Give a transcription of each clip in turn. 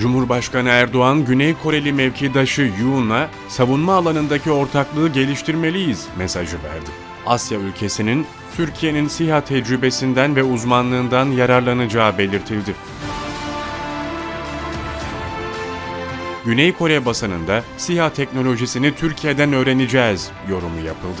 Cumhurbaşkanı Erdoğan, Güney Koreli mevkidaşı Yoon'a savunma alanındaki ortaklığı geliştirmeliyiz mesajı verdi. Asya ülkesinin Türkiye'nin SİHA tecrübesinden ve uzmanlığından yararlanacağı belirtildi. Güney Kore basınında SİHA teknolojisini Türkiye'den öğreneceğiz yorumu yapıldı.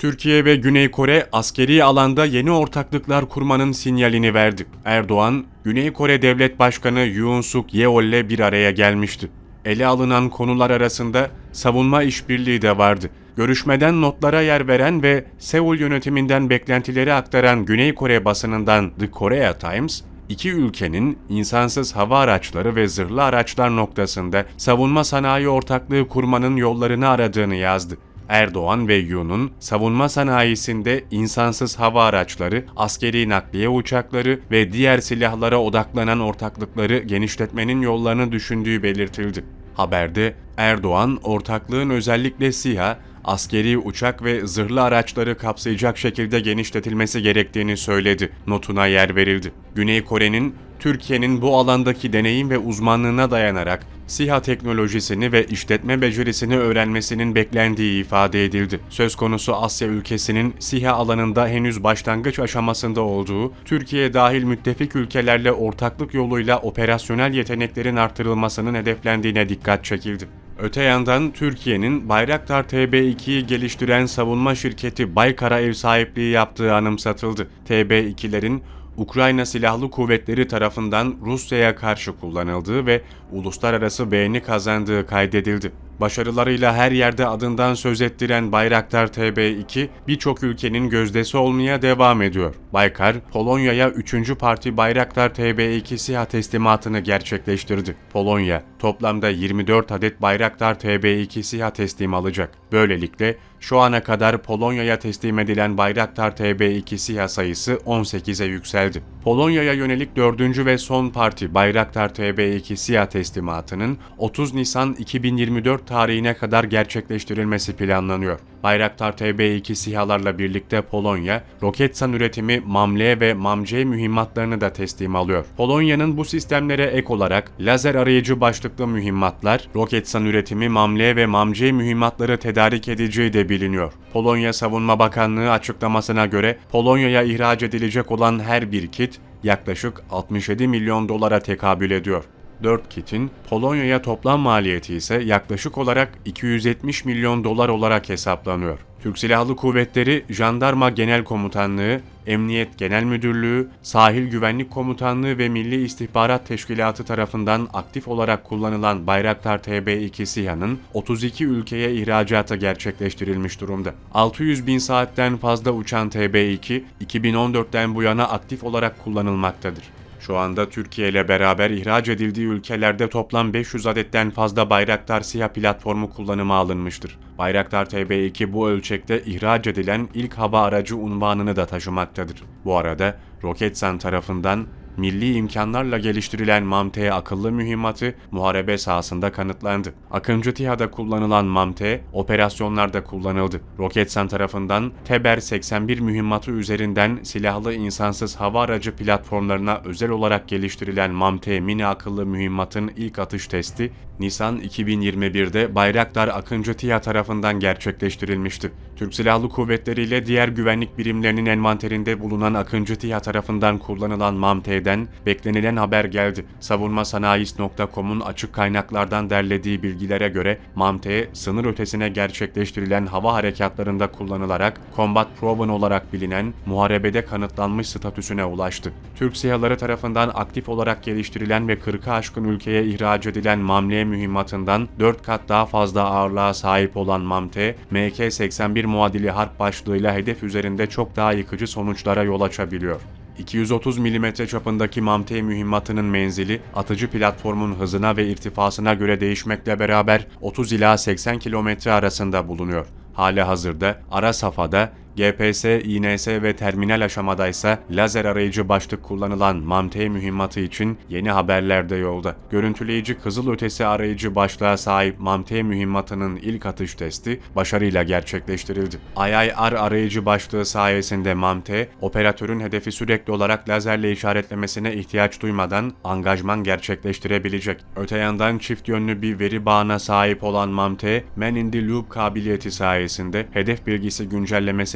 Türkiye ve Güney Kore askeri alanda yeni ortaklıklar kurmanın sinyalini verdi. Erdoğan, Güney Kore Devlet Başkanı Yoon Suk Yeol ile bir araya gelmişti. Ele alınan konular arasında savunma işbirliği de vardı. Görüşmeden notlara yer veren ve Seul yönetiminden beklentileri aktaran Güney Kore basınından The Korea Times, iki ülkenin insansız hava araçları ve zırhlı araçlar noktasında savunma sanayi ortaklığı kurmanın yollarını aradığını yazdı. Erdoğan ve Yoon'un savunma sanayisinde insansız hava araçları, askeri nakliye uçakları ve diğer silahlara odaklanan ortaklıkları genişletmenin yollarını düşündüğü belirtildi. Haberde Erdoğan ortaklığın özellikle SİHA, askeri uçak ve zırhlı araçları kapsayacak şekilde genişletilmesi gerektiğini söyledi. Notuna yer verildi. Güney Kore'nin Türkiye'nin bu alandaki deneyim ve uzmanlığına dayanarak SİHA teknolojisini ve işletme becerisini öğrenmesinin beklendiği ifade edildi. Söz konusu Asya ülkesinin SİHA alanında henüz başlangıç aşamasında olduğu, Türkiye dahil müttefik ülkelerle ortaklık yoluyla operasyonel yeteneklerin artırılmasının hedeflendiğine dikkat çekildi. Öte yandan Türkiye'nin Bayraktar TB2'yi geliştiren savunma şirketi Baykar'a ev sahipliği yaptığı anımsatıldı. TB2'lerin Ukrayna Silahlı Kuvvetleri tarafından Rusya'ya karşı kullanıldığı ve uluslararası beğeni kazandığı kaydedildi. Başarılarıyla her yerde adından söz ettiren Bayraktar TB2 birçok ülkenin gözdesi olmaya devam ediyor. Baykar, Polonya'ya 3. Parti Bayraktar TB2 SİHA teslimatını gerçekleştirdi. Polonya, toplamda 24 adet Bayraktar TB2 SİHA teslim alacak. Böylelikle şu ana kadar Polonya'ya teslim edilen Bayraktar TB2 SİHA sayısı 18'e yükseldi. Polonya'ya yönelik 4. ve son parti Bayraktar TB2 SİHA teslimatının 30 Nisan 2024 tarihine kadar gerçekleştirilmesi planlanıyor. Bayraktar TB2 SİHA'larla birlikte Polonya, Roketsan üretimi MAML ve MAMC mühimmatlarını da teslim alıyor. Polonya'nın bu sistemlere ek olarak lazer arayıcı başlıklı mühimmatlar, Roketsan üretimi MAML ve MAMC mühimmatları tedarik edeceği de biliniyor. Polonya Savunma Bakanlığı açıklamasına göre Polonya'ya ihraç edilecek olan her bir kit yaklaşık 67 milyon dolara tekabül ediyor. 4 kitin Polonya'ya toplam maliyeti ise yaklaşık olarak 270 milyon dolar olarak hesaplanıyor. Türk Silahlı Kuvvetleri Jandarma Genel Komutanlığı, Emniyet Genel Müdürlüğü, Sahil Güvenlik Komutanlığı ve Milli İstihbarat Teşkilatı tarafından aktif olarak kullanılan Bayraktar TB2 SİHA'nın 32 ülkeye ihracatı gerçekleştirilmiş durumda. 600 bin saatten fazla uçan TB2, 2014'ten bu yana aktif olarak kullanılmaktadır. Şu anda Türkiye ile beraber ihraç edildiği ülkelerde toplam 500 adetten fazla Bayraktar SİHA platformu kullanıma alınmıştır. Bayraktar TB2 bu ölçekte ihraç edilen ilk hava aracı unvanını da taşımaktadır. Bu arada Roketsan tarafından milli imkanlarla geliştirilen MAMT akıllı mühimmatı muharebe sahasında kanıtlandı. Akıncı TİHA'da kullanılan MAMT operasyonlarda kullanıldı. Roketsan tarafından Teber 81 mühimmatı üzerinden silahlı insansız hava aracı platformlarına özel olarak geliştirilen MAMT mini akıllı mühimmatın ilk atış testi Nisan 2021'de Bayraktar Akıncı TİHA tarafından gerçekleştirilmişti. Türk Silahlı Kuvvetleri ile diğer güvenlik birimlerinin envanterinde bulunan Akıncı TİHA tarafından kullanılan MAMT'den beklenilen haber geldi. Savunmasanayis.com'un açık kaynaklardan derlediği bilgilere göre MAMT sınır ötesine gerçekleştirilen hava harekatlarında kullanılarak Combat Proven olarak bilinen muharebede kanıtlanmış statüsüne ulaştı. Türk SİHA'ları tarafından aktif olarak geliştirilen ve 40'a aşkın ülkeye ihraç edilen MAML mühimmatından 4 kat daha fazla ağırlığa sahip olan MAMT, MK-81 muadili harp başlığıyla hedef üzerinde çok daha yıkıcı sonuçlara yol açabiliyor. 230 mm çapındaki MAMT mühimmatının menzili, atıcı platformun hızına ve irtifasına göre değişmekle beraber 30 ila 80 km arasında bulunuyor. Hali hazırda ara safhada GPS, INS ve terminal aşamadaysa lazer arayıcı başlık kullanılan MAMT mühimmatı için yeni haberler de yolda. Görüntüleyici kızılötesi arayıcı başlığa sahip MAMT mühimmatının ilk atış testi başarıyla gerçekleştirildi. IIR arayıcı başlığı sayesinde MAMT, operatörün hedefi sürekli olarak lazerle işaretlemesine ihtiyaç duymadan angajman gerçekleştirebilecek. Öte yandan çift yönlü bir veri bağına sahip olan MAMT, Man in the Loop kabiliyeti sayesinde hedef bilgisi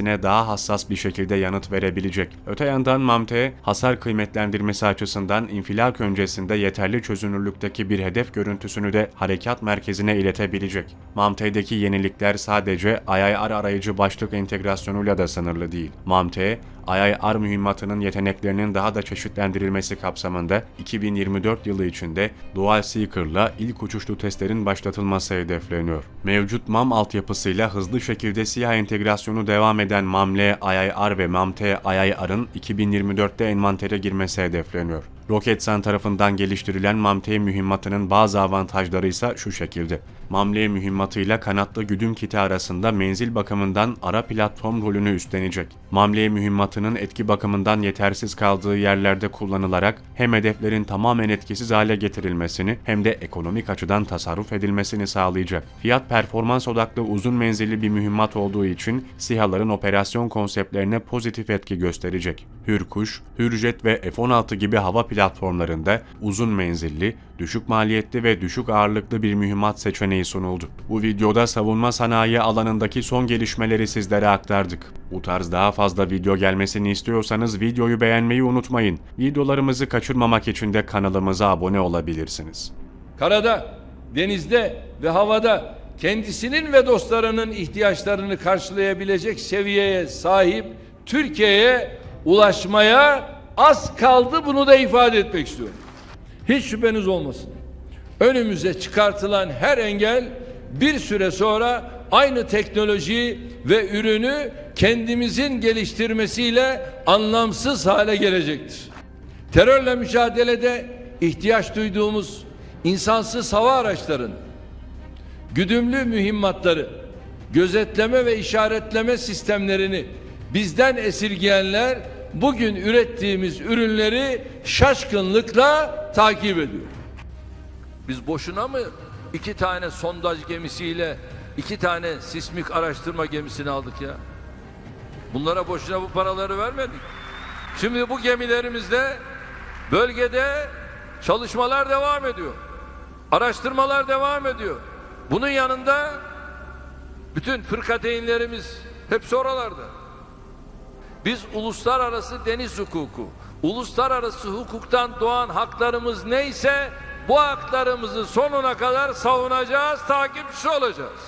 güncellemesine daha hassas bir şekilde yanıt verebilecek. Öte yandan MAMT, hasar kıymetlendirmesi açısından infilak öncesinde yeterli çözünürlükteki bir hedef görüntüsünü de harekat merkezine iletebilecek. MAMT'deki yenilikler sadece IIR arayıcı başlık entegrasyonuyla da sınırlı değil. MAMT, IIR mühimmatının yeteneklerinin daha da çeşitlendirilmesi kapsamında 2024 yılı içinde Dual Seeker'la ilk uçuşlu testlerin başlatılması hedefleniyor. Mevcut MAM altyapısıyla hızlı şekilde siyah entegrasyonu devam eden MAML, IIR ve MAMT IIR'ın 2024'te envantere girmesi hedefleniyor. Roketsan tarafından geliştirilen MAMT mühimmatının bazı avantajları ise şu şekilde. MAML mühimmatıyla kanatlı güdüm kiti arasında menzil bakımından ara platform rolünü üstlenecek. MAML mühimmatının etki bakımından yetersiz kaldığı yerlerde kullanılarak hem hedeflerin tamamen etkisiz hale getirilmesini hem de ekonomik açıdan tasarruf edilmesini sağlayacak. Fiyat performans odaklı uzun menzilli bir mühimmat olduğu için SİHA'ların operasyon konseptlerine pozitif etki gösterecek. Hürkuş, Hürjet ve F-16 gibi hava platformlarında uzun menzilli, düşük maliyetli ve düşük ağırlıklı bir mühimmat seçeneği sunuldu. Bu videoda savunma sanayi alanındaki son gelişmeleri sizlere aktardık. Bu tarz daha fazla video gelmesini istiyorsanız videoyu beğenmeyi unutmayın. Videolarımızı kaçırmamak için de kanalımıza abone olabilirsiniz. karada, denizde ve havada kendisinin ve dostlarının ihtiyaçlarını karşılayabilecek seviyeye sahip Türkiye'ye ulaşmaya az kaldı bunu da ifade etmek istiyorum. Hiç şüpheniz olmasın. Önümüze çıkartılan her engel bir süre sonra aynı teknolojiyi ve ürünü kendimizin geliştirmesiyle anlamsız hale gelecektir. Terörle mücadelede ihtiyaç duyduğumuz insansız hava araçlarının güdümlü mühimmatları, gözetleme ve işaretleme sistemlerini bizden esirgeyenler bugün ürettiğimiz ürünleri şaşkınlıkla takip ediyor. Biz boşuna mı iki tane sondaj gemisiyle iki tane sismik araştırma gemisini aldık ya? Bunlara boşuna bu paraları vermedik. Şimdi bu gemilerimizde bölgede çalışmalar devam ediyor. Araştırmalar devam ediyor. Bunun yanında bütün fırkateynlerimiz hepsi oralarda. Biz uluslararası deniz hukuku, uluslararası hukuktan doğan haklarımız neyse bu haklarımızı sonuna kadar savunacağız, takipçisi olacağız.